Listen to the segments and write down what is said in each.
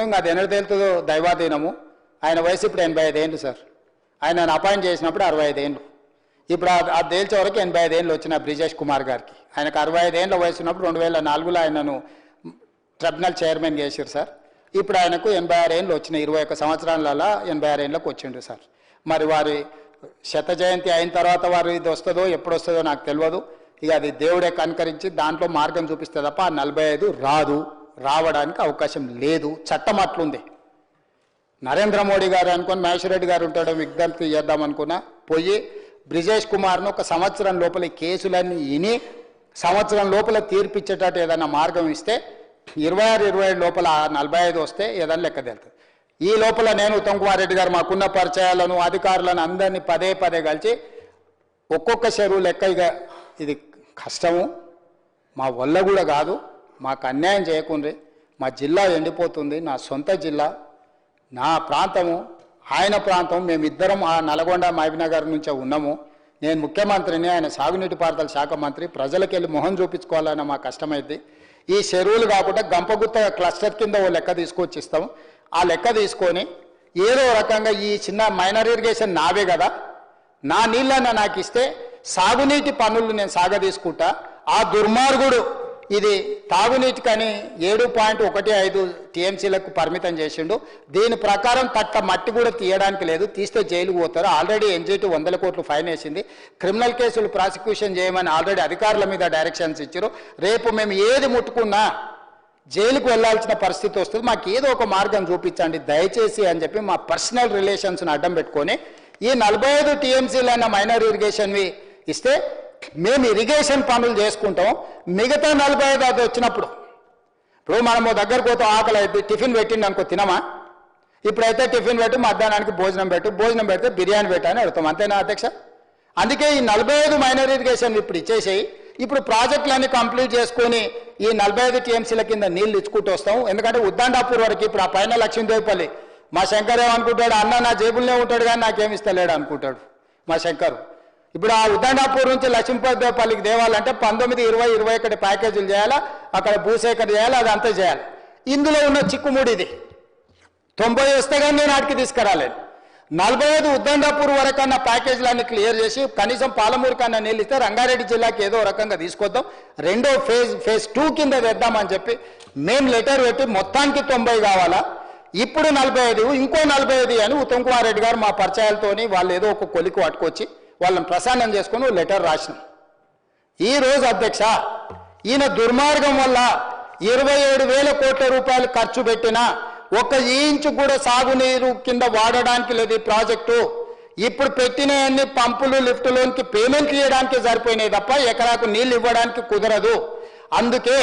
అది ఎన్నడ తేలుతుందో దైవాధీనము. ఆయన వయసు ఇప్పుడు ఎనభై ఐదేళ్ళు సార్. ఆయన అపాయింట్ చేసినప్పుడు అరవై ఐదేళ్ళు ఇప్పుడు ఆ- తేల్చే వరకు ఎనభై ఐదేళ్ళు వచ్చిన బ్రిజేష్ కుమార్ గారికి. ఆయనకు అరవై ఐదేళ్ళ వయసు ఉన్నప్పుడు రెండు వేల నాలుగులో ఆయనను ట్రిబ్యునల్ చైర్మన్ చేశారు సార్. ఇప్పుడు ఆయనకు ఎనభై ఆరు ఏళ్ళు వచ్చిన ఇరవై ఒక్క సంవత్సరాలలో ఎనభై ఆరు ఏళ్ళకి వచ్చిండు సార్. మరి వారి శత జయంతి అయిన తర్వాత వారు ఇది వస్తుందో ఎప్పుడు వస్తుందో నాకు తెలియదు ఇక అది దేవుడే కనుకరించి దాంట్లో మార్గం చూపిస్తే తప్ప నలభై ఐదు రాదు. రావడానికి అవకాశం లేదు చట్టం అట్లుంది. నరేంద్ర మోడీ గారు అనుకుని మహేశ్వర రెడ్డి గారు ఉంటాడో విజ్ఞప్తి చేద్దాం అనుకున్నా పోయి బ్రిజేష్ కుమార్ను ఒక సంవత్సరం లోపల కేసులన్నీ విని సంవత్సరం లోపల తీర్పిచ్చేటట్టు ఏదైనా మార్గం ఇస్తే ఇరవై ఆరు ఇరవై ఏడు లోపల నలభై ఐదు వస్తే ఏదైనా లెక్క తెలుతుంది. ఈ లోపల నేను ఉత్తమ్ కుమార్ రెడ్డి గారు మాకున్న పరిచయాలను అధికారులను అందరినీ పదే పదే కలిసి ఒక్కొక్క చెరువు లెక్క ఇక ఇది కష్టము మా వల్ల కూడా కాదు. మాకు అన్యాయం చేయకుండ్రి. మా జిల్లా ఎండిపోతుంది. నా సొంత జిల్లా. నా ప్రాంతము ఆయన ప్రాంతం. మేమిద్దరం ఆ నల్గొండ మహబీనగర్ నుంచే ఉన్నాము. నేను ముఖ్యమంత్రిని ఆయన సాగునీటి పారుదల శాఖ మంత్రి. ప్రజలకు వెళ్ళి మొహం చూపించుకోవాలన్న మా కష్టమైంది ఈ చెరువులు కాకుండా గంపగుత్త క్లస్టర్ కింద ఓ లెక్క తీసుకొచ్చి ఇస్తాం ఆ లెక్క తీసుకొని ఏదో రకంగా ఈ చిన్న మైనర్ ఇరిగేషన్ నావే కదా. నా నీళ్ళన్న నాకు ఇస్తే సాగునీటి పనులు నేను సాగదీసుకుంటా. ఆ దుర్మార్గుడు ఇది తాగునీటికని ఏడు పాయింట్ ఒకటి ఐదు టీఎంసీలకు పరిమితం చేసిండు. దీని ప్రకారం తట్ట మట్టి కూడా తీయడానికి లేదు. తీస్తే జైలుకు పోతారు. ఆల్రెడీ ఎన్జిటి వందల కోట్లు ఫైన్ వేసింది. క్రిమినల్ కేసులు ప్రాసిక్యూషన్ చేయమని ఆల్రెడీ అధికారుల మీద డైరెక్షన్స్ ఇచ్చారు రేపు మేము ఏది ముట్టుకున్నా జైలుకు వెళ్ళాల్సిన పరిస్థితి వస్తుంది. మాకు ఏదో ఒక మార్గం చూపించండి. దయచేసి అని చెప్పి మా పర్సనల్ రిలేషన్స్ను అడ్డం పెట్టుకొని ఈ నలభై ఐదు టీఎంసీలైన మైనర్ ఇరిగేషన్వి ఇస్తే మేము ఇరిగేషన్ పనులు చేసుకుంటాం. మిగతా నలభై ఐదు అది వచ్చినప్పుడు. ఇప్పుడు మనము దగ్గరకు పోతాం ఆకలి అయితే టిఫిన్ పెట్టింది అనుకో తినమా? ఇప్పుడైతే టిఫిన్ పెట్టు మధ్యాహ్నానికి భోజనం పెట్టు భోజనం పెడితే బిర్యానీ పెట్టని అడుగుతాం. అంతేనా అధ్యక్ష? అందుకే ఈ నలభై ఐదు మైనర్ ఇరిగేషన్ ఇప్పుడు ఇచ్చేసేయి. ఇప్పుడు ప్రాజెక్టులన్నీ కంప్లీట్ చేసుకొని ఈ నలభై ఐదు టీఎంసీల కింద నీళ్ళు ఇచ్చుకుంటూ వస్తాం. ఎందుకంటే ఉద్దండాపూర్ వరకు ఇప్పుడు ఆ పైన లక్ష్మీదేవిపల్లి. మా శంకర్ అనుకుంటాడు అన్న నా జేబుల్లో ఉంటాడు కానీ నాకేమి ఇస్తలేడు అనుకుంటాడు మా శంకర్. ఇప్పుడు ఆ ఉదండాపూర్ నుంచి లక్ష్మీపల్లికి దేవాలంటే పంతొమ్మిది ఇరవై ఇరవై ఒకటి ప్యాకేజీలు చేయాలా? అక్కడ భూసేకరణ చేయాలి? అది చేయాలి. ఇందులో ఉన్న చిక్కుముడి ఇది. తొంభై వస్తే కానీ నేను ఆడికి తీసుకురాలేను నలభై ఐదు ఉద్దండాపూర్ వరకన్నా ప్యాకేజీలన్నీ క్లియర్ చేసి కనీసం పాలమూరు కన్నా నీళ్ళు రంగారెడ్డి జిల్లాకి ఏదో రకంగా తీసుకొద్దాం. రెండో ఫేజ్ ఫేజ్ టూ కింద తెద్దామని చెప్పి మేము లెటర్ పెట్టి మొత్తానికి తొంభై కావాలా? ఇప్పుడు నలభై ఐదు ఇంకో నలభై ఐదు అని ఉత్తమ్ కుమార్ రెడ్డి గారు మా పరిచయాలతోని వాళ్ళు ఏదో ఒక కొలికి పట్టుకొచ్చి వాళ్ళని ప్రసన్నం చేసుకుని లెటర్ రాసినాం. ఈ రోజు అధ్యక్ష ఈయన దుర్మార్గం వల్ల ఇరవై ఏడు వేల కోట్ల రూపాయలు ఖర్చు పెట్టిన ఒక ఇంచు కూడా సాగునీరు కింద వాడడానికి లేదు ఈ ప్రాజెక్టు. ఇప్పుడు పెట్టినవన్నీ పంపులు లిఫ్టులోనికి పేమెంట్ ఇవ్వడానికి సరిపోయినాయి తప్ప ఎకరాకు నీళ్ళు ఇవ్వడానికి కుదరదు. అందుకే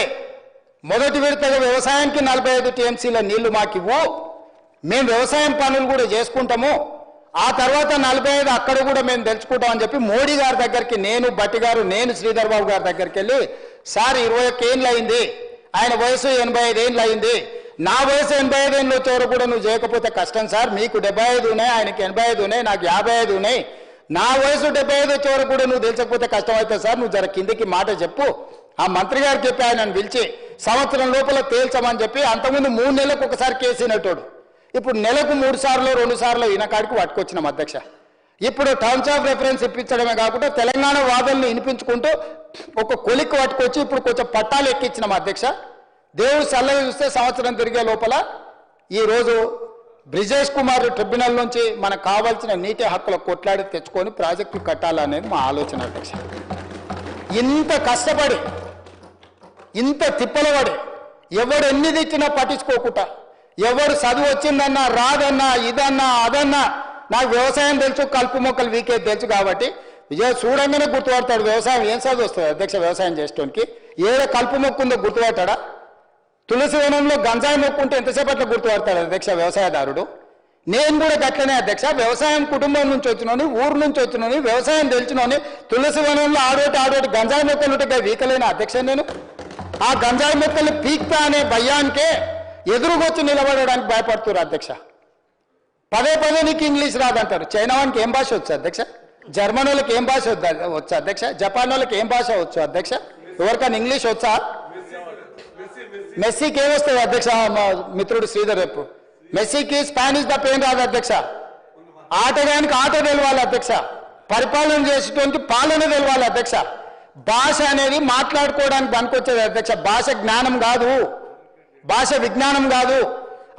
మొదటి విడతగా వ్యవసాయానికి నలభై ఐదు టీఎంసీల నీళ్ళు మాకు ఇవ్వు మేము వ్యవసాయం పనులు కూడా చేసుకుంటాము. ఆ తర్వాత నలభై ఐదు అక్కడ కూడా మేము తెలుసుకుంటాం అని చెప్పి మోడీ గారి దగ్గరికి నేను బట్టి గారు నేను శ్రీధర్ బాబు గారి దగ్గరికి వెళ్ళి సార్ ఇరవై ఒక్క ఏళ్ళు అయింది. ఆయన వయసు ఎనభై ఐదు ఏళ్ళు అయింది. నా వయసు ఎనభై ఐదు ఏళ్ళు వచ్చేవారు కూడా నువ్వు చేయకపోతే కష్టం సార్. మీకు డెబ్బై ఐదు ఉన్నాయి ఆయనకి ఎనభై ఐదు ఉన్నాయి నాకు యాభై ఐదు ఉన్నాయి. నా వయసు డెబ్బై ఐదు వచ్చేవారు కూడా నువ్వు తెలిసకపోతే కష్టం అవుతుంది సార్ నువ్వు జర కిందికి మాట చెప్పు. ఆ మంత్రి గారు చెప్పి ఆయనను పిలిచి సంవత్సరం లోపల తేల్చమని చెప్పి అంతకుముందు మూడు నెలలకు ఒకసారి కేసినట్టు ఇప్పుడు నెలకు మూడు సార్లు రెండు సార్లు ఈయనకాడికి పట్టుకొచ్చినాం అధ్యక్ష. ఇప్పుడు టర్మ్స్ ఆఫ్ రెఫరెన్స్ ఇప్పించడమే కాకుండా తెలంగాణ వాదనలు వినిపించుకుంటూ ఒక కొలిక్కి పట్టుకొచ్చి ఇప్పుడు కొంచెం పట్టాలు ఎక్కించినాం అధ్యక్ష. దేవుడు చల్లగా చూస్తే సంవత్సరం తిరిగే లోపల ఈరోజు బ్రిజేష్ కుమార్ ట్రిబ్యునల్ నుంచి మనకు కావాల్సిన నీటి హక్కుల కొట్లాడి తెచ్చుకొని ప్రాజెక్టు కట్టాలనేది మా ఆలోచన అధ్యక్ష. ఇంత కష్టపడి ఇంత తిప్పలబడి ఎవడెన్ని తెచ్చినా పట్టించుకోకుండా ఎవరు చదువు వచ్చిందన్నా రాదన్నా ఇదన్నా అదన్నా నాకు వ్యవసాయం తెలుసు కలుపు మొక్కలు వీకేది తెలుసు కాబట్టి విజయ చూడంగానే గుర్తుపడతాడు వ్యవసాయం ఏం చదువు వస్తుంది అధ్యక్ష వ్యవసాయం చేసేటోనికి? ఏదో కలుపు మొక్కు ఉందో గుర్తుపడతాడా? తులసి వనంలో గంజాయి మొక్కు ఉంటే ఎంతసేపట్లో గుర్తుపడతాడు అధ్యక్ష వ్యవసాయదారుడు? నేను కూడా గట్లనే అధ్యక్ష వ్యవసాయం కుటుంబం నుంచి వచ్చినోని ఊరు నుంచి వచ్చినోని వ్యవసాయం తెలిసినోని తులసి వనంలో ఆడోటి ఆడోటి గంజాయి మొక్కలు ఉంటే వీకలేని అధ్యక్ష నేను? ఆ గంజాయి మొక్కలు పీక్తా అనే భయానికే ఎదురుగొచ్చి నిలబడడానికి భయపడుతున్నారు అధ్యక్ష. పదే పదే నీకు ఇంగ్లీష్ రాదంటారు. చైనా వానికి ఏం భాష వచ్చు అధ్యక్ష? జర్మన్ వాళ్ళకి ఏం భాష వచ్చు అధ్యక్ష? జపాన్ వాళ్ళకి ఏం భాష వచ్చు అధ్యక్ష? ఎవరికైనా ఇంగ్లీష్ వచ్చా? మెస్సీకి ఏమొస్తుంది అధ్యక్ష? మా మిత్రుడు శ్రీధర్ రేపు మెస్సీకి స్పానిష్ తప్ప ఏం రాదు అధ్యక్ష. ఆటగానికి ఆట తెలవాలి అధ్యక్ష. పరిపాలన చేసేటువంటి పాలన తెలవాలి అధ్యక్ష. భాష అనేది మాట్లాడుకోవడానికి పనికొచ్చేది అధ్యక్ష. భాష జ్ఞానం కాదు. భాష విజ్ఞానం కాదు.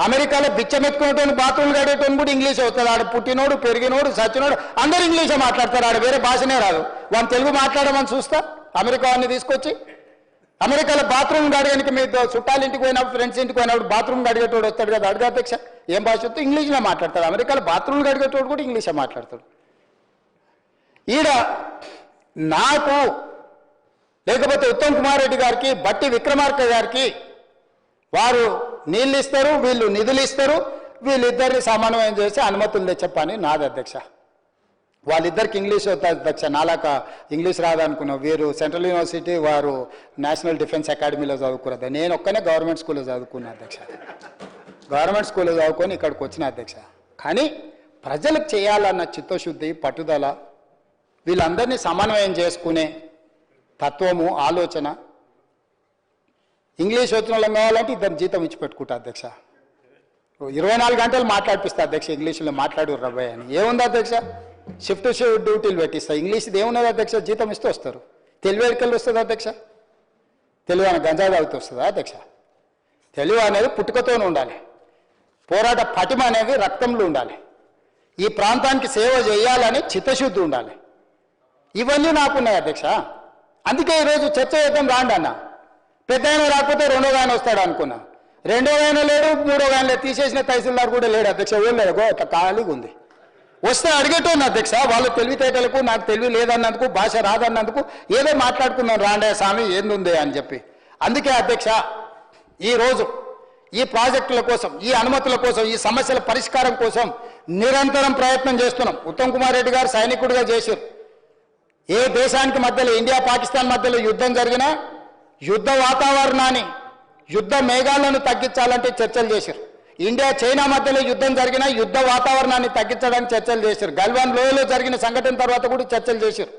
అమెరికాలో బిచ్చమెత్తుకునేటోని బాత్రూమ్లు గడేటోని కూడా ఇంగ్లీష్ అవుతుంది ఆడ పుట్టినోడు పెరిగినోడు సచ్చినోడు అందరు ఇంగ్లీషే మాట్లాడతారు. ఆడ వేరే భాషనే రాదు. వాళ్ళు తెలుగు మాట్లాడమని చూస్తా అమెరికా వాడిని తీసుకొచ్చి. అమెరికాలో బాత్రూమ్ అడగడానికి మీ చుట్టాలు ఇంటికి పోయినప్పుడు ఫ్రెండ్స్ ఇంటికి పోయినప్పుడు బాత్రూమ్ అడిగేటోడు వస్తాడు కదా అడుగు అధ్యక్ష. ఏం భాష వస్తే ఇంగ్లీష్లో మాట్లాడతాడు. అమెరికాలో బాత్రూమ్ అడిగేటోడు కూడా ఇంగ్లీషే మాట్లాడతాడు. ఈడ నాకు లేకపోతే ఉత్తమ్ కుమార్ రెడ్డి గారికి బట్టి విక్రమార్క గారికి వారు నీళ్ళు ఇస్తారు వీళ్ళు నిధులు ఇస్తారు వీళ్ళిద్దరిని సమన్వయం చేసి అనుమతులు తెచ్చే పని నాది అధ్యక్ష. వాళ్ళిద్దరికి ఇంగ్లీష్ అధ్యక్ష నాలాక ఇంగ్లీష్ రాదనుకున్నాం వీరు సెంట్రల్ యూనివర్సిటీ వారు నేషనల్ డిఫెన్స్ అకాడమీలో చదువుకున్నది. నేను ఒక్కనే గవర్నమెంట్ స్కూల్లో చదువుకున్నా అధ్యక్ష. గవర్నమెంట్ స్కూల్లో చదువుకొని ఇక్కడికి వచ్చిన అధ్యక్ష. కానీ ప్రజలకు చేయాలన్న చిత్తశుద్ధి పట్టుదల వీళ్ళందరినీ సమన్వయం చేసుకునే తత్వము ఆలోచన ఇంగ్లీష్ వచ్చిన వాళ్ళం కావాలంటే ఇద్దరు జీతం ఇచ్చి పెట్టుకుంటా అధ్యక్ష. ఇరవై నాలుగు గంటలు మాట్లాడిపిస్తా అధ్యక్ష ఇంగ్లీష్లో మాట్లాడు రబ్బాయి అని. ఏముంది అధ్యక్ష? షిఫ్ట్ షిఫ్ట్ డ్యూటీలు పెట్టిస్తా. ఇంగ్లీష్ది ఏమున్నది అధ్యక్ష? జీతం ఇస్తూ వస్తారు. తెలివి వస్తుంది అధ్యక్ష? తెలివి అని గంజా తాగుతూ వస్తుందా అధ్యక్ష? తెలివి అనేది పుట్టుకతోనే ఉండాలి. పోరాట పటిమ అనేది రక్తంలో ఉండాలి. ఈ ప్రాంతానికి సేవ చేయాలని చిత్తశుద్ధి ఉండాలి. ఇవన్నీ నాకున్నాయి అధ్యక్ష. అందుకే ఈరోజు చర్చ చేద్దాం రాండి అన్నా. పెద్ద ఆయన రాకపోతే రెండో ఆయన వస్తాడు అనుకున్నా. రెండో ఆయన లేడు మూడో ఆయన లేదు తీసేసిన తహసీల్దార్ కూడా లేడు అధ్యక్ష ఏం లేదు. గో అట్లా ఖాళీగా ఉంది. వస్తే అడిగేటోంది అధ్యక్ష వాళ్ళ తెలివితేటలకు నాకు తెలివి లేదన్నందుకు భాష రాదన్నందుకు ఏదో మాట్లాడుకున్నాం రాండే స్వామి ఏందుంది అని చెప్పి. అందుకే అధ్యక్ష ఈ రోజు ఈ ప్రాజెక్టుల కోసం ఈ అనుమతుల కోసం ఈ సమస్యల పరిష్కారం కోసం నిరంతరం ప్రయత్నం చేస్తున్నాం. ఉత్తమ్ కుమార్ రెడ్డి గారు సైనికుడిగా చేశారు. ఏ దేశానికి మధ్యలో ఇండియా పాకిస్తాన్ మధ్యలో యుద్ధం జరిగినా యుద్ధ వాతావరణాన్ని యుద్ధ మేఘాలను తగ్గించాలంటే చర్చలు చేశారు. ఇండియా చైనా మధ్యలో యుద్ధం జరిగినా యుద్ధ వాతావరణాన్ని తగ్గించడానికి చర్చలు చేశారు. గల్వాన్ లోయలో జరిగిన సంఘటన తర్వాత కూడా చర్చలు చేశారు.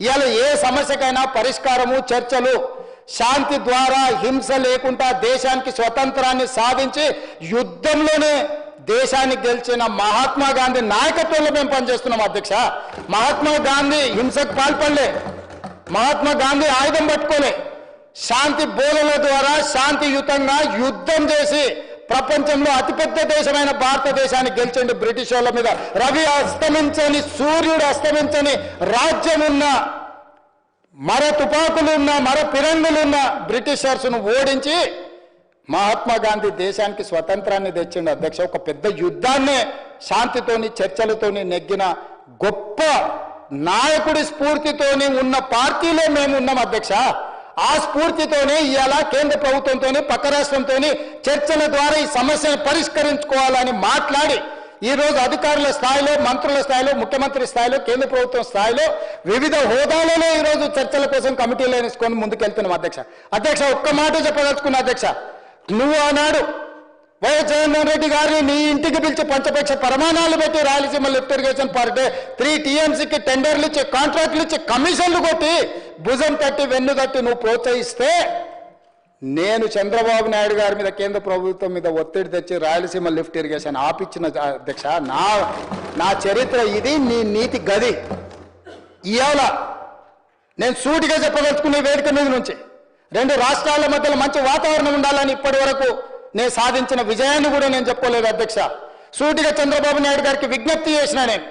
ఇవాళ ఏ సమస్యకైనా పరిష్కారము చర్చలు శాంతి ద్వారా హింస లేకుండా దేశానికి స్వతంత్రాన్ని సాధించి యుద్ధంలోనే దేశాన్ని గెలిచిన మహాత్మా గాంధీ నాయకత్వంలో మేము పనిచేస్తున్నాం అధ్యక్ష. మహాత్మా గాంధీ హింసకు పాల్పడలే. మహాత్మా గాంధీ ఆయుధం పట్టుకోలే. శాంతి బోధల ద్వారా శాంతియుతంగా యుద్ధం చేసి ప్రపంచంలో అతిపెద్ద దేశమైన భారతదేశాన్ని గెలిచండి బ్రిటిష్ వాళ్ళ మీద. రవి అస్తమించని సూర్యుడు అస్తమించని రాజ్యం ఉన్న మర తుపాకులున్న మర పిరంగులున్న బ్రిటిషర్స్ను ఓడించి మహాత్మా గాంధీ దేశానికి స్వతంత్రాన్ని తెచ్చిండు అధ్యక్ష. ఒక పెద్ద యుద్ధాన్నే శాంతితోని చర్చలతోని నెగ్గిన గొప్ప నాయకుడి స్ఫూర్తితోని ఉన్న పార్టీలో మేము ఉన్నాం అధ్యక్ష. ఆ స్ఫూర్తితోనే ఇవాళ కేంద్ర ప్రభుత్వంతోనే పక్క రాష్ట్రంతోని చర్చల ద్వారా ఈ సమస్యను పరిష్కరించుకోవాలని మాట్లాడి ఈరోజు అధికారుల స్థాయిలో మంత్రుల స్థాయిలో ముఖ్యమంత్రి స్థాయిలో కేంద్ర ప్రభుత్వం స్థాయిలో వివిధ హోదాలలో ఈ రోజు చర్చల కోసం కమిటీలు వేసుకొని ముందుకెళ్తున్నాం అధ్యక్ష. అధ్యక్ష ఒక్క మాట చెప్పదలుచుకున్నా అధ్యక్ష నువ్వు ఆనాడు వైఎస్ జగన్మోహన్ రెడ్డి గారిని నీ ఇంటికి పిలిచి పంచపక్ష ప్రమాణాలు పెట్టి. Rayalaseema lift irrigation per day three టీఎంసీకి టెండర్లు ఇచ్చి కాంట్రాక్టులు ఇచ్చి కమిషన్లు కొట్టి భుజం తట్టి వెన్ను తట్టి నువ్వు ప్రోత్సహిస్తే నేను చంద్రబాబు నాయుడు గారి మీద కేంద్ర ప్రభుత్వం మీద ఒత్తిడి తెచ్చి రాయలసీమ లిఫ్ట్ ఇరిగేషన్ ఆపిచ్చిన అధ్యక్ష. నా నా చరిత్ర ఇది నీ నీతి గది. ఇవాళ నేను సూటిగా చెప్పదలుచుకునే వేదిక మీద నుంచి రెండు రాష్ట్రాల మధ్యలో మంచి వాతావరణం ఉండాలని ఇప్పటి వరకు నేను సాధించిన విజయాన్ని కూడా నేను చెప్పుకోలేదు అధ్యక్ష. సూటిగా చంద్రబాబు నాయుడు గారికి విజ్ఞప్తి చేసిన నేను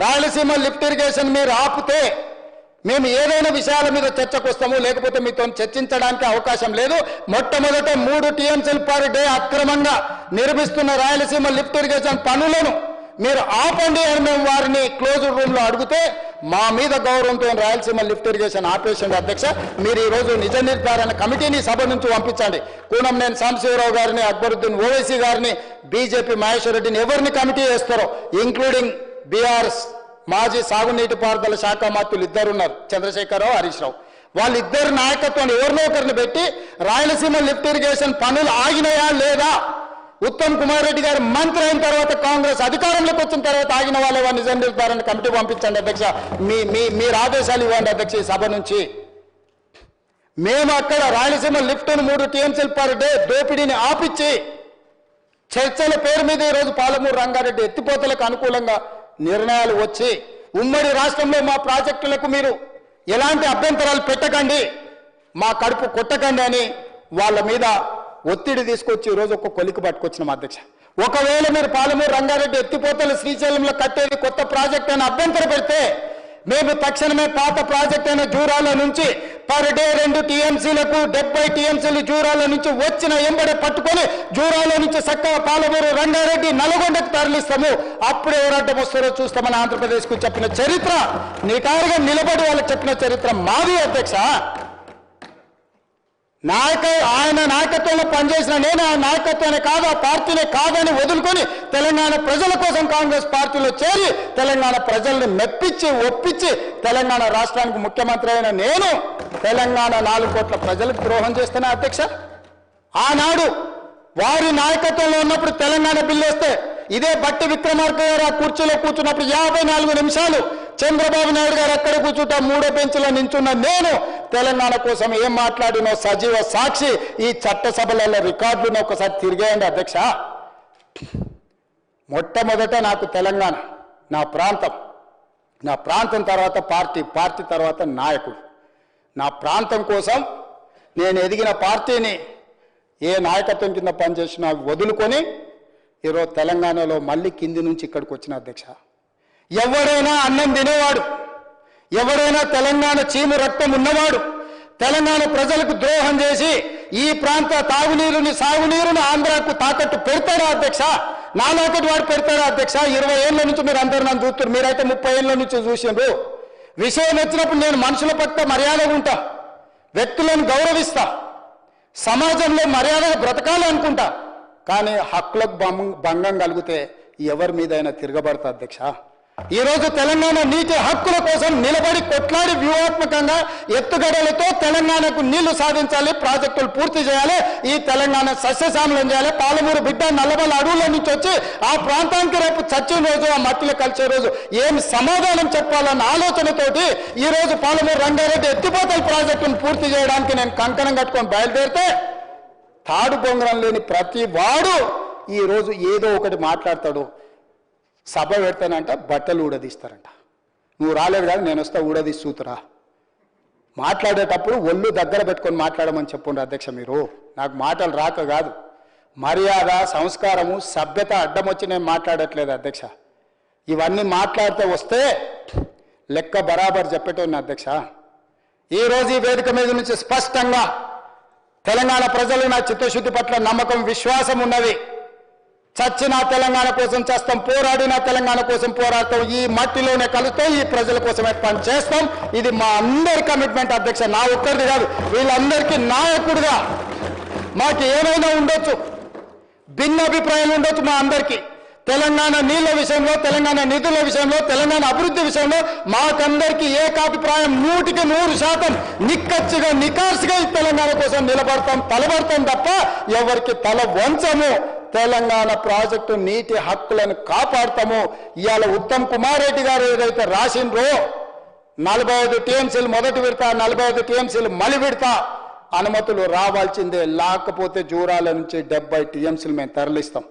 రాయలసీమ లిఫ్ట్ ఇరిగేషన్ మీరు ఆపితే మేము ఏదైనా విషయాల మీద చర్చకు వస్తాము లేకపోతే మీతో చర్చించడానికి అవకాశం లేదు. మొట్టమొదట మూడు టీఎంసీలు పర్ డే అక్రమంగా నిర్మిస్తున్న రాయలసీమ లిఫ్ట్ ఇరిగేషన్ పనులను మీరు ఆపండి అని మేము వారిని క్లోజ్ రూమ్లో అడిగితే మా మీద గౌరవంతో రాయలసీమ లిఫ్ట్ ఇరిగేషన్ ఆపేషన్ అధ్యక్ష మీరు ఈ రోజు నిజ నిర్ధారణ కమిటీని సభ నుంచి పంపించండి. కూనంనేని సాంబశివరావు గారిని అక్బరుద్దీన్ ఓవైసీ గారిని బీజేపీ మహేశ్వర్ రెడ్డిని ఎవరిని కమిటీ వేస్తారో ఇంక్లూడింగ్ బీఆర్ఎస్ మాజీ సాగునీటి పారుదల శాఖ మంత్రులు ఇద్దరు ఉన్నారు చంద్రశేఖరరావు హరీష్ రావు వాళ్ళిద్దరు నాయకత్వం ఎవరినో ఒకరిని పెట్టి రాయలసీమ లిఫ్ట్ ఇరిగేషన్ పనులు ఆగినాయా లేదా ఉత్తమ్ కుమార్ రెడ్డి గారు మంత్రి అయిన తర్వాత కాంగ్రెస్ అధికారంలోకి వచ్చిన తర్వాత ఆగిన వాళ్ళ నిజం నిర్ధారణ కమిటీ పంపించండి అధ్యక్ష. మీ మీ మీరు ఆదేశాలు ఇవ్వండి అధ్యక్ష ఈ సభ నుంచి. మేము అక్కడ రాయలసీమ లిఫ్ట్ను మూడు టీఎంసీలు పర్ డే దోపిడీని ఆపిచ్చి చర్చల పేరు మీద ఈరోజు పాలమూరు రంగారెడ్డి ఎత్తిపోతలకు అనుకూలంగా నిర్ణయాలు వచ్చి ఉమ్మడి రాష్ట్రంలో మా ప్రాజెక్టులకు మీరు ఎలాంటి అభ్యంతరాలు పెట్టకండి మా కడుపు కొట్టకండి అని వాళ్ళ మీద ఒత్తిడి తీసుకొచ్చి ఈరోజు ఒక కొలికి పట్టుకొచ్చినాం అధ్యక్ష. ఒకవేళ మీరు పాలమూరు రంగారెడ్డి ఎత్తిపోతలు శ్రీశైలంలో కట్టేది కొత్త ప్రాజెక్ట్ అని అభ్యంతర పెడితే మేము తక్షణమే పాత ప్రాజెక్ట్ అయిన జూరాల నుంచి పర్ డే రెండు టీఎంసీలకు డెబ్బై టీఎంసీలు జూరాల నుంచి వచ్చిన ఎంబడే పట్టుకొని జూరాల నుంచి చక్కగా పాలమూరు రంగారెడ్డి నల్గొండకు తరలిస్తాము. అప్పుడు ఎవరడ్డం వస్తారో చూస్తామని ఆంధ్రప్రదేశ్కు చెప్పిన చరిత్ర నిటారుగా నిలబడి వాళ్ళకి చెప్పిన చరిత్ర మాది అధ్యక్ష. నాయక ఆయన నాయకత్వంలో పనిచేసిన నేను ఆ నాయకత్వాన్ని కాదు ఆ పార్టీనే కాదని వదులుకొని తెలంగాణ ప్రజల కోసం కాంగ్రెస్ పార్టీలో చేరి తెలంగాణ ప్రజల్ని మెప్పించి ఒప్పించి తెలంగాణ రాష్ట్రానికి ముఖ్యమంత్రి అయిన నేను తెలంగాణ నాలుగు కోట్ల ప్రజలకు ద్రోహం చేస్తున్నా అధ్యక్ష. ఆనాడు వారి నాయకత్వంలో ఉన్నప్పుడు తెలంగాణ బిల్లు వస్తే ఇదే బట్టి విక్రమార్క గారు ఆ కుర్చీలో కూర్చున్నప్పుడు యాభై నాలుగు నిమిషాలు చంద్రబాబు నాయుడు గారు ఎక్కడ కూర్చుంటా మూడో బెంచ్లో నించున్న నేను తెలంగాణ కోసం ఏం మాట్లాడినో సజీవ సాక్షి ఈ చట్టసభలలో రికార్డులను ఒకసారి తిరిగేయండి అధ్యక్ష. మొట్టమొదట నాకు తెలంగాణ నా ప్రాంతం నా ప్రాంతం తర్వాత పార్టీ పార్టీ తర్వాత నాయకుడు. నా ప్రాంతం కోసం నేను ఎదిగిన పార్టీని ఏ నాయకత్వం కింద పనిచేసినా వదులుకొని ఈరోజు తెలంగాణలో మళ్ళీ కింది నుంచి ఇక్కడికి వచ్చిన అధ్యక్ష. ఎవరైనా అన్నం తినేవాడు. ఎవరైనా తెలంగాణ చీము రక్తం ఉన్నవాడు. తెలంగాణ ప్రజలకు ద్రోహం చేసి ఈ ప్రాంత తాగునీరుని సాగునీరుని ఆంధ్రాకు తాకట్టు పెడతారా అధ్యక్ష? నా నాకటి వాడు పెడతారా అధ్యక్ష? ఇరవై ఏళ్ళ నుంచి మీరు అందరు నన్ను చూస్తున్నారు. మీరైతే ముప్పై ఏళ్ళ నుంచి చూసిండ్రు. విషయం వచ్చినప్పుడు నేను మనుషుల పట్ల మర్యాదగా ఉంటా. వ్యక్తులను గౌరవిస్తా. సమాజంలో మర్యాదగా బ్రతకాలి అనుకుంటా. కానీ హక్కులకు భంగం కలిగితే ఎవరి మీదైనా తిరగబడతా అధ్యక్ష? ఈరోజు తెలంగాణ నీటి హక్కుల కోసం నిలబడి కొట్లాడి వ్యూహాత్మకంగా ఎత్తుగడలతో తెలంగాణకు నీళ్ళు సాధించాలి ప్రాజెక్టులు పూర్తి చేయాలి ఈ తెలంగాణ సస్యశామలం చేయాలి. పాలమూరు బిడ్డ నల్లబల్ల అడవుల నుంచి వచ్చి ఆ ప్రాంతానికి రేపు చచ్చిన రోజు ఆ మట్టిలో కలిసే రోజు ఏం సమాధానం చెప్పాలన్న ఆలోచనతోటి ఈరోజు పాలమూరు రంగారెడ్డి ఎత్తిపోతల ప్రాజెక్టును పూర్తి చేయడానికి నేను కంకణం కట్టుకొని బయలుదేరితే తాడు బొంగరం లేని ప్రతి వాడు ఈ రోజు ఏదో ఒకటి మాట్లాడతాడు. సభ పెడతానంట బట్టలు ఊడదీస్తారంట. నువ్వు రాలేదు కానీ నేను వస్తా ఊడదీసి చూతురా మాట్లాడేటప్పుడు ఒళ్ళు దగ్గర పెట్టుకొని మాట్లాడమని చెప్పండి అధ్యక్ష మీరు. నాకు మాటలు రాక కాదు. మర్యాద సంస్కారము సభ్యత అడ్డం వచ్చి నేను మాట్లాడట్లేదు అధ్యక్ష. ఇవన్నీ మాట్లాడితే వస్తే లెక్క బరాబర్ చెప్పేటోని అధ్యక్ష. ఈరోజు ఈ వేదిక మీద నుంచి స్పష్టంగా తెలంగాణ ప్రజలు నా చిత్తశుద్ధి పట్ల నమ్మకం విశ్వాసం ఉన్నది. చచ్చిన తెలంగాణ కోసం చేస్తాం పోరాడిన తెలంగాణ కోసం పోరాడతాం ఈ మట్టిలోనే కలుస్తాం ఈ ప్రజల కోసమే పని చేస్తాం ఇది మా అందరి కమిట్మెంట్ అధ్యక్ష నా ఒక్కరిది కాదు వీళ్ళందరికీ నాయకుడుగా మాకు ఏమైనా ఉండొచ్చు భిన్న అభిప్రాయాలు ఉండొచ్చు మా అందరికీ. తెలంగాణ నీళ్ళ విషయంలో తెలంగాణ నిధుల విషయంలో తెలంగాణ అభివృద్ధి విషయంలో మాకందరికీ ఏకాభిప్రాయం నూటికి నూరు శాతం నిక్కచ్చిగా నికార్సుగా తెలంగాణ కోసం నిలబడతాం తలబడతాం తప్ప ఎవరికి తల వంచము. తెలంగాణ ప్రాజెక్టు నీటి హక్కులను కాపాడతాము. ఇవాళ ఉత్తమ్ కుమార్ రెడ్డి గారు ఏదైతే రాసిండ్రో నలభై ఐదు టీఎంసీలు మొదటి విడత నలభై ఐదు టీఎంసీలు మలి విడత అనుమతులు రావాల్సిందే. లేకపోతే జూరాల నుంచి డెబ్బై టీఎంసీలు మేము తరలిస్తాం.